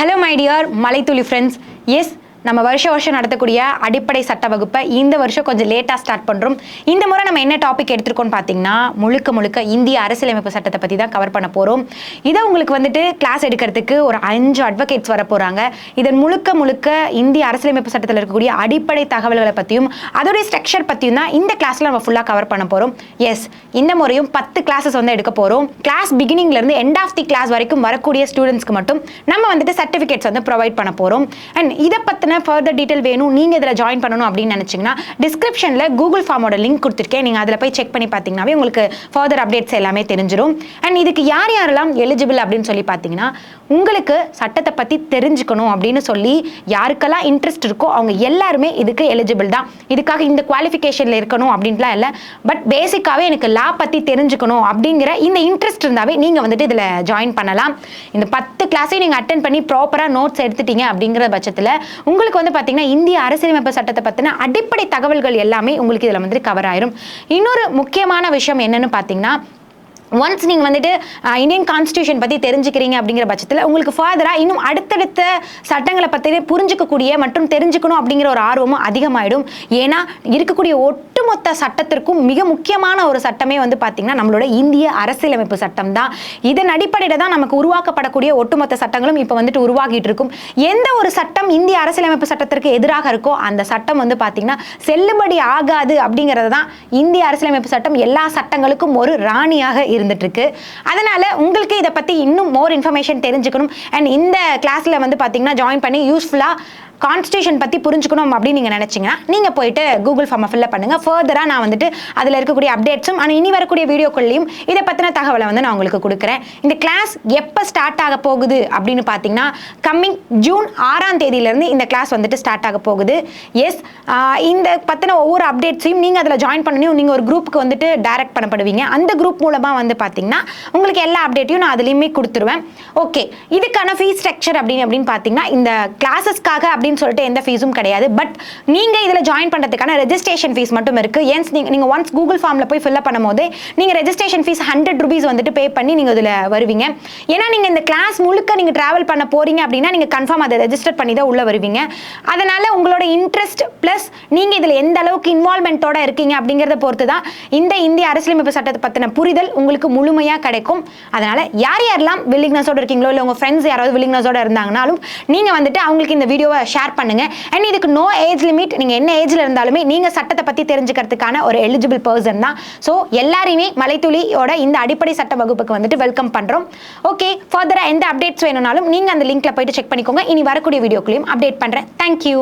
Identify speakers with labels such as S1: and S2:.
S1: Hello my dear Malaithuli friends yes நம்ம வருஷ வருஷம் நடத்தக்கூடிய அடிப்படை சட்ட வகுப்பை இந்த வருஷம் கொஞ்சம் லேட்டாக ஸ்டார்ட் பண்ணுறோம் இந்த முறை நம்ம என்ன டாபிக் எடுத்திருக்கோம்னு பார்த்தீங்கன்னா முழுக்க முழுக்க இந்திய அரசியலமைப்பு சட்டத்தை பற்றி தான் கவர் பண்ண போகிறோம் இதை உங்களுக்கு வந்துட்டு கிளாஸ் எடுக்கிறதுக்கு ஒரு அஞ்சு அட்வொகேட்ஸ் வர போகிறாங்க இதன் முழுக்க முழுக்க இந்திய அரசியலமைப்பு சட்டத்தில் இருக்கக்கூடிய அடிப்படை தகவல்களை பற்றியும் அதோடைய ஸ்ட்ரக்சர் பற்றியும் தான் இந்த கிளாஸில் நம்ம ஃபுல்லாக கவர் பண்ண போகிறோம் எஸ் இந்த முறையும் பத்து கிளாஸஸ் வந்து எடுக்க போகிறோம் கிளாஸ் பிகினிங்லேருந்து எண்ட் ஆஃப் தி கிளாஸ் வரைக்கும் வரக்கூடிய ஸ்டூடெண்ட்ஸ்க்கு மட்டும் நம்ம வந்துட்டு சர்டிஃபிகேட்ஸ் வந்து ப்ரொவைட் பண்ண போகிறோம் அண்ட் இதை பற்றின ஃபர்தர் டீட்டெயில் வேணும் நீங்கள் இதில் ஜாயின் பண்ணணும் அப்படின்னு நினச்சிங்கன்னா டிஸ்கிரிப்ஷனில் கூகுள் ஃபார்மோட லிங்க் கொடுத்துருக்கேன். நீங்கள் அதில் போய் செக் பண்ணி பார்த்தீங்கன்னாவே உங்களுக்கு ஃபர்தர் அப்டேட்ஸ் எல்லாமே தெரிஞ்சிடும் அண்ட் இதுக்கு யார் யாரெல்லாம் எலிஜிபிள் அப்படின்னு சொல்லி பார்த்தீங்கன்னா உங்களுக்கு சட்டத்தை பற்றி தெரிஞ்சுக்கணும் அப்படின்னு சொல்லி யாருக்கெல்லாம் இன்ட்ரெஸ்ட் இருக்கோ அவங்க எல்லாருமே இதுக்கு எலிஜிபிள் தான். இதுக்காக இந்த குவாலிஃபிகேஷனில் இருக்கணும் அப்படின்ட்டுலாம் இல்லை. பட் பேசிக்காகவே எனக்கு லா பற்றி தெரிஞ்சுக்கணும் அப்படிங்கிற இந்த இன்ட்ரெஸ்ட் இருந்தாவே நீங்கள் வந்துட்டு இதில் ஜாயின் பண்ணலாம். இந்த பத்து கிளாஸையும் நீங்கள் அட்டன் பண்ணி ப்ராப்பராக நோட்ஸ் எடுத்துட்டீங்க அப்படிங்கிற பட்சத்தில் உங்களுக்கு வந்து பார்த்தீங்கன்னா இந்திய அரசியலமைப்பு சட்டத்தை பற்றின அடிப்படை தகவல்கள் எல்லாமே உங்களுக்கு இதில் வந்துட்டு கவர் ஆயிரும். இன்னொரு முக்கியமான விஷயம் என்னன்னு பார்த்தீங்கன்னா ஒன்ஸ் நீங்கள் வந்துட்டு இந்தியன் கான்ஸ்டியூஷன் பற்றி தெரிஞ்சுக்கிறீங்க அப்படிங்கிற பட்சத்தில் உங்களுக்கு ஃபர்தராக இன்னும் அடுத்தடுத்த சட்டங்களை பற்றி புரிஞ்சுக்கக்கூடிய மற்றும் தெரிஞ்சுக்கணும் அப்படிங்கிற ஒரு ஆர்வமும் அதிகமாகிடும் ஏன்னா இருக்கக்கூடிய ஒட்டுமொத்த சட்டத்திற்கும் மிக முக்கியமான ஒரு சட்டமே வந்து பார்த்திங்கன்னா நம்மளோட இந்திய அரசியலமைப்பு சட்டம் தான் இதன் அடிப்படையில் தான் நமக்கு உருவாக்கப்படக்கூடிய ஒட்டுமொத்த சட்டங்களும் இப்போ வந்துட்டு உருவாகிட்டு இருக்கும். எந்த ஒரு சட்டம் இந்திய அரசியலமைப்பு சட்டத்திற்கு எதிராக இருக்கோ அந்த சட்டம் வந்து பார்த்திங்கன்னா செல்லுபடி ஆகாது அப்படிங்கிறது தான் இந்திய அரசியலமைப்பு சட்டம். எல்லா சட்டங்களுக்கும் ஒரு ராணியாக இருந்துட்டுருக்கு. அதனால் உங்களுக்கு இதை பற்றி இன்னும் மோர் இன்ஃபர்மேஷன் தெரிஞ்சுக்கணும். அண்ட் இந்த கிளாஸில் வந்து பார்த்திங்கன்னா ஜாயின் பண்ணி யூஸ்ஃபுல்லாக கான்ஸ்டியூஷன் பற்றி புரிஞ்சுக்கணும் அப்படின்னு நீங்கள் நினச்சிங்கன்னா நீங்கள் போயிட்டு கூகுள் ஃபார்மை ஃபில்அப் பண்ணுங்கள் ஃபர்தராக நான் வந்துட்டு அதில் இருக்கக்கூடிய அப்டேட்ஸும் ஆனால் இனி வரக்கூடிய வீடியோக்கள்லையும் இதை பற்றின தகவலை வந்து நான் உங்களுக்கு கொடுக்குறேன். இந்த கிளாஸ் எப்போ ஸ்டார்ட் ஆக போகுது அப்படின்னு பார்த்தீங்கன்னா கம்மிங் ஜூன் ஆறாம் தேதியிலேருந்து இந்த கிளாஸ் வந்துட்டு ஸ்டார்ட் ஆக போகுது. எஸ் இந்த பற்றின ஒவ்வொரு அப்டேட்ஸையும் நீங்கள் அதில் ஜாயின் பண்ணணும். நீங்கள் ஒரு குரூப்புக்கு வந்துட்டு டைரக்ட் பண்ணப்படுவீங்க. அந்த குரூப் மூலமாக வந்து பார்த்தீங்கன்னா உங்களுக்கு எல்லா அப்டேட்டையும் நான் அதுலேயுமே கொடுத்துருவேன். ஓகே இதுக்கான ஃபீஸ் ஸ்ட்ரக்சர் அப்படின்னு அப்படின்னு பார்த்தீங்கன்னா இந்த கிளாஸஸ்க்காக அப்படின்னு சொல்லிட்டு எந்த ஃபீஸும் கிடையாது. பட் நீங்கள் இதில் ஜாயின் பண்ணுறதுக்கான ரெஜிஸ்ட்ரேஷன் ஃபீஸ் மட்டும் இருக்குது ஏன்ஸ் நீங்கள் நீங்கள் ஒன்ஸ் கூகுள் ஃபார்மில் போய் ஃபில்அப் பண்ணும்போது நீங்கள் ரெஜிஸ்ட்ரேஷன் ஃபீஸ் ஹண்ட்ரட் ருபீஸ் வந்துட்டு பே பண்ணி நீங்கள் இதில் வருவீங்க. ஏன்னா நீங்கள் இந்த கிளாஸ் முழுக்க நீங்கள் ட்ராவல் பண்ண போறீங்க அப்படின்னா நீங்கள் கன்ஃபார்ம் அதை ரெஜிஸ்டர் பண்ணி தான் உள்ளே வருவீங்க. அதனால உங்களோட இன்ட்ரெஸ்ட் ப்ளஸ் நீங்கள் இதில் எந்த அளவுக்கு இன்வால்மெண்ட்டோட இருக்கீங்க அப்படிங்கிறத பொறுத்து தான் இந்த இந்திய அரசியலமைப்பு சட்டத்தை பற்றின புரிதல் உங்களுக்கு முழுமையாக கிடைக்கும். அதனால யார் யாரெல்லாம் வில்லிங்னஸோட இருக்கீங்களோ இல்லை உங்கள் ஃப்ரெண்ட்ஸ் யாராவது வில்லிங்னஸோட இருந்தாங்கனாலும் நீங்கள் வந்துட்டு அவங்களுக்கு இந்த வீடியோவை ஷேர் ஷேர் பண்ணுங்க. அண்ட் இதுக்கு நோ ஏஜ் லிமிட் நீங்கள் என்ன ஏஜில் இருந்தாலுமே நீங்கள் சட்டத்தை பற்றி தெரிஞ்சுக்கிறதுக்கான ஒரு எலிஜிபிள் பர்சன் தான். ஸோ எல்லாரையுமே மலைத்துளியோட இந்த அடிப்படை சட்ட வகுப்புக்கு வந்துட்டு வெல்கம் பண்ணுறோம் ஓகே ஃபர்தராக எந்த அப்டேட்ஸ் வேணும்னாலும் நீங்கள் அந்த லிங்க்ல போயிட்டு செக் பண்ணிக்கோங்க. இனி வரக்கூடிய வீடியோக்குள்ளேயும் அப்டேட் பண்ணுறேன் தேங்க்யூ